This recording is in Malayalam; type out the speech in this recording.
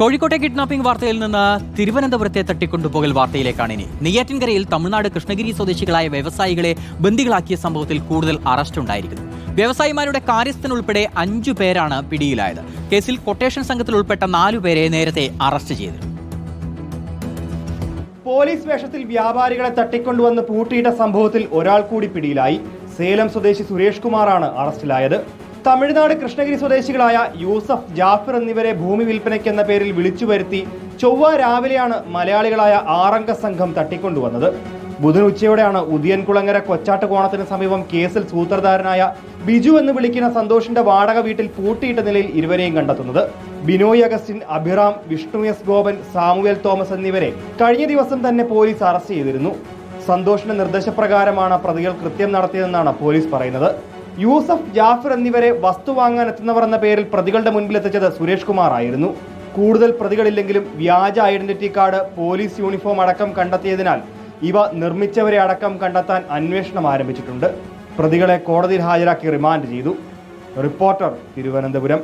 കോഴിക്കോട്ടെ കിഡ്നാപ്പിംഗ് വാർത്തയിൽ നിന്ന് തിരുവനന്തപുരത്തെ തട്ടിക്കൊണ്ടുപോകൽ വാർത്തയിലേക്കാണ് ഇനി. നെയ്യാറ്റിൻകരയിൽ തമിഴ്നാട് കൃഷ്ണഗിരി സ്വദേശികളായ വ്യവസായികളെ ബന്ദികളാക്കിയ സംഭവത്തിൽ കൂടുതൽ അറസ്റ്റ് ഉണ്ടായിരിക്കുന്നു. വ്യവസായിമാരുടെ കാര്യസ്ഥനുൾപ്പെടെ അഞ്ചു പേരാണ് പിടിയിലായത്. കേസിൽ കൊട്ടേഷൻ സംഘത്തിൽ ഉൾപ്പെട്ട നാലുപേരെ നേരത്തെ അറസ്റ്റ് ചെയ്തിരുന്നു പോലീസ് വേഷത്തിൽ വ്യാപാരികളെ തട്ടിക്കൊണ്ടുവന്ന് പൂട്ടിയിട്ട സംഭവത്തിൽ ഒരാൾ കൂടി പിടിയിലായി. സേലം സ്വദേശി സുരേഷ് കുമാറാണ് അറസ്റ്റിലായത്. തമിഴ്നാട് കൃഷ്ണഗിരി സ്വദേശികളായ യൂസഫ് ജാഫർ എന്നിവരെ ഭൂമി വിൽപ്പനയ്ക്കെന്ന പേരിൽ വിളിച്ചു വരുത്തി ചൊവ്വ രാവിലെയാണ് മലയാളികളായ ആറംഗ സംഘം തട്ടിക്കൊണ്ടുവന്നത്. ബുധൻ ഉച്ചയോടെയാണ് ഉദിയൻകുളങ്ങര കൊച്ചാട്ട് കോണത്തിന് സമീപം കേസിൽ സൂത്രധാരനായ ബിജു എന്ന് വിളിക്കുന്ന സന്തോഷിന്റെ വാടക വീട്ടിൽ പൂട്ടിയിട്ട നിലയിൽ ഇരുവരെയും കണ്ടെത്തുന്നത്. Binoy Augustine Abhiram Vishnu S Gopan Samuel Thomas എന്നിവരെ കഴിഞ്ഞ ദിവസം തന്നെ പോലീസ് അറസ്റ്റ് ചെയ്തിരുന്നു. സന്തോഷിന്റെ നിർദ്ദേശപ്രകാരമാണ് പ്രതികൾ കൃത്യം നടത്തിയതെന്നാണ് പോലീസ് പറയുന്നത്. യൂസഫ് ജാഫർ എന്നിവരെ വസ്തു വാങ്ങാൻ എത്തുന്നവർ എന്ന പേരിൽ പ്രതികളുടെ മുൻപിൽ എത്തിച്ചത് സുരേഷ് കുമാർ ആയിരുന്നു. കൂടുതൽ പ്രതികളില്ലെങ്കിലും വ്യാജ ഐഡന്റിറ്റി കാർഡ് പോലീസ് യൂണിഫോം അടക്കം കണ്ടെത്തിയതിനാൽ ഇവ നിർമ്മിച്ചവരെ അടക്കം കണ്ടെത്താൻ അന്വേഷണം ആരംഭിച്ചിട്ടുണ്ട്. പ്രതികളെ കോടതിയിൽ ഹാജരാക്കി റിമാൻഡ് ചെയ്തു. റിപ്പോർട്ടർ തിരുവനന്തപുരം.